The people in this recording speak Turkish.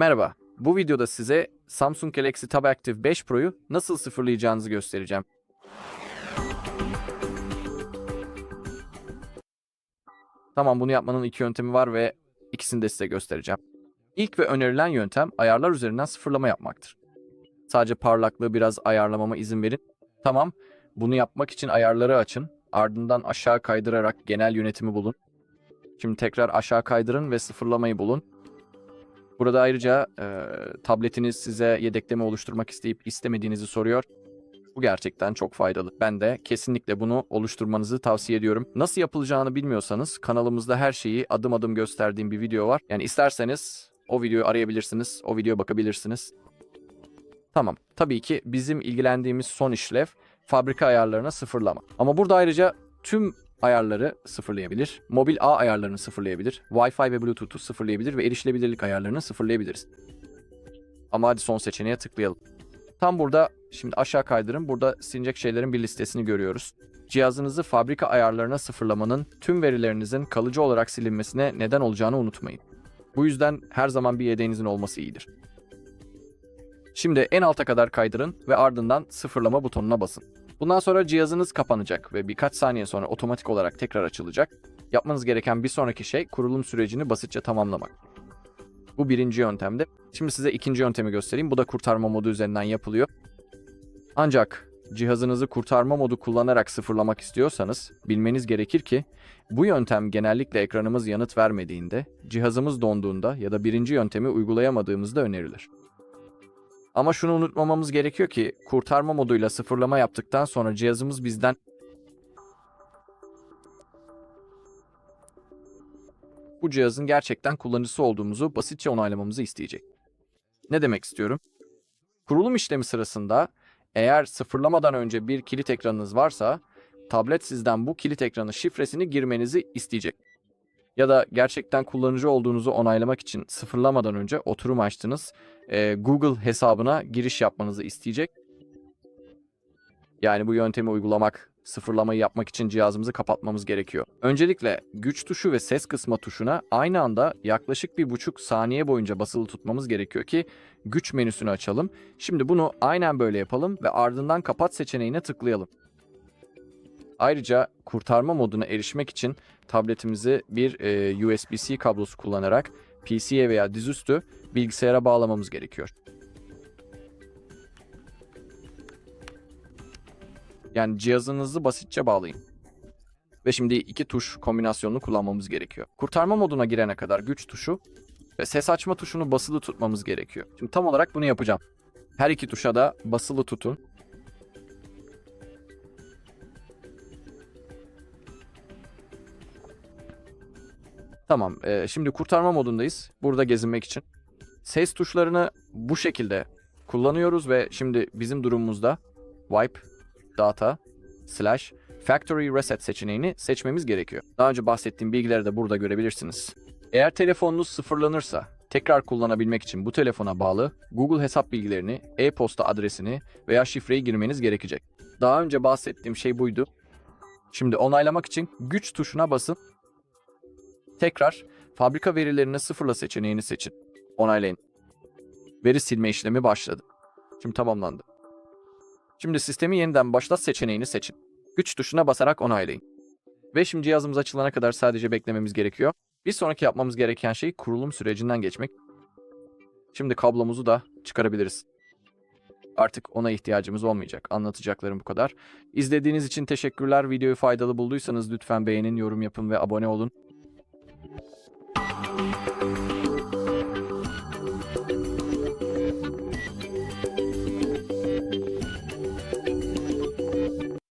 Merhaba, bu videoda size Samsung Galaxy Tab Active 5 Pro'yu nasıl sıfırlayacağınızı göstereceğim. Tamam bunu yapmanın iki yöntemi var ve ikisini de size göstereceğim. İlk ve önerilen yöntem ayarlar üzerinden sıfırlama yapmaktır. Sadece parlaklığı biraz ayarlamama izin verin. Tamam, bunu yapmak için ayarları açın. Ardından aşağı kaydırarak genel yönetimi bulun. Şimdi tekrar aşağı kaydırın ve sıfırlamayı bulun. Burada ayrıca e, tabletiniz size yedekleme oluşturmak isteyip istemediğinizi soruyor. Bu gerçekten çok faydalı. Ben de kesinlikle bunu oluşturmanızı tavsiye ediyorum. Nasıl yapılacağını bilmiyorsanız kanalımızda her şeyi adım adım gösterdiğim bir video var. Yani isterseniz o videoyu arayabilirsiniz, o videoya bakabilirsiniz. Tamam, tabii ki bizim ilgilendiğimiz son işlev fabrika ayarlarına sıfırlama. Ama burada ayrıca tüm ayarları sıfırlayabilir, mobil ağ ayarlarını sıfırlayabilir, Wi-Fi ve Bluetooth'u sıfırlayabilir ve erişilebilirlik ayarlarını sıfırlayabiliriz. Ama hadi son seçeneğe tıklayalım. Tam burada şimdi aşağı kaydırın. Burada silinecek şeylerin bir listesini görüyoruz. Cihazınızı fabrika ayarlarına sıfırlamanın tüm verilerinizin kalıcı olarak silinmesine neden olacağını unutmayın. Bu yüzden her zaman bir yedeğinizin olması iyidir. Şimdi en alta kadar kaydırın ve ardından sıfırlama butonuna basın. Bundan sonra cihazınız kapanacak ve birkaç saniye sonra otomatik olarak tekrar açılacak. Yapmanız gereken bir sonraki şey kurulum sürecini basitçe tamamlamak. Bu birinci yöntemde. Şimdi size ikinci yöntemi göstereyim. Bu da kurtarma modu üzerinden yapılıyor. Ancak cihazınızı kurtarma modu kullanarak sıfırlamak istiyorsanız bilmeniz gerekir ki bu yöntem genellikle ekranımız yanıt vermediğinde, cihazımız donduğunda ya da birinci yöntemi uygulayamadığımızda önerilir. Ama şunu unutmamamız gerekiyor ki kurtarma moduyla sıfırlama yaptıktan sonra cihazımız bizden bu cihazın gerçekten kullanıcısı olduğumuzu basitçe onaylamamızı isteyecek. Ne demek istiyorum? Kurulum işlemi sırasında eğer sıfırlamadan önce bir kilit ekranınız varsa tablet sizden bu kilit ekranı şifresini girmenizi isteyecek. Ya da gerçekten kullanıcı olduğunuzu onaylamak için sıfırlamadan önce oturum açtınız, e, Google hesabına giriş yapmanızı isteyecek. Yani bu yöntemi uygulamak, sıfırlamayı yapmak için cihazımızı kapatmamız gerekiyor. Öncelikle güç tuşu ve ses kısma tuşuna aynı anda yaklaşık bir buçuk saniye boyunca basılı tutmamız gerekiyor ki güç menüsünü açalım. Şimdi bunu aynen böyle yapalım ve ardından kapat seçeneğine tıklayalım. Ayrıca kurtarma moduna erişmek için tabletimizi bir e, USB-C kablosu kullanarak PC'ye veya dizüstü bilgisayara bağlamamız gerekiyor. Yani cihazınızı basitçe bağlayın. Ve şimdi iki tuş kombinasyonunu kullanmamız gerekiyor. Kurtarma moduna girene kadar güç tuşu ve ses açma tuşunu basılı tutmamız gerekiyor. Şimdi tam olarak bunu yapacağım. Her iki tuşa da basılı tutun. Tamam, e, şimdi kurtarma modundayız. Burada gezinmek için. Ses tuşlarını bu şekilde kullanıyoruz ve şimdi bizim durumumuzda wipe, data, slash, factory reset seçeneğini seçmemiz gerekiyor. Daha önce bahsettiğim bilgileri de burada görebilirsiniz. Eğer telefonunuz sıfırlanırsa tekrar kullanabilmek için bu telefona bağlı Google hesap bilgilerini, e-posta adresini veya şifreyi girmeniz gerekecek. Daha önce bahsettiğim şey buydu. Şimdi onaylamak için güç tuşuna basın Tekrar fabrika verilerini sıfırla seçeneğini seçin. Onaylayın. Veri silme işlemi başladı. Şimdi tamamlandı. Şimdi sistemi yeniden başlat seçeneğini seçin. Güç tuşuna basarak onaylayın. Ve şimdi cihazımız açılana kadar sadece beklememiz gerekiyor. Bir sonraki yapmamız gereken şey kurulum sürecinden geçmek. Şimdi kablomuzu da çıkarabiliriz. Artık ona ihtiyacımız olmayacak. Anlatacaklarım bu kadar. İzlediğiniz için teşekkürler. Videoyu faydalı bulduysanız lütfen beğenin, yorum yapın ve abone olun. Thank you.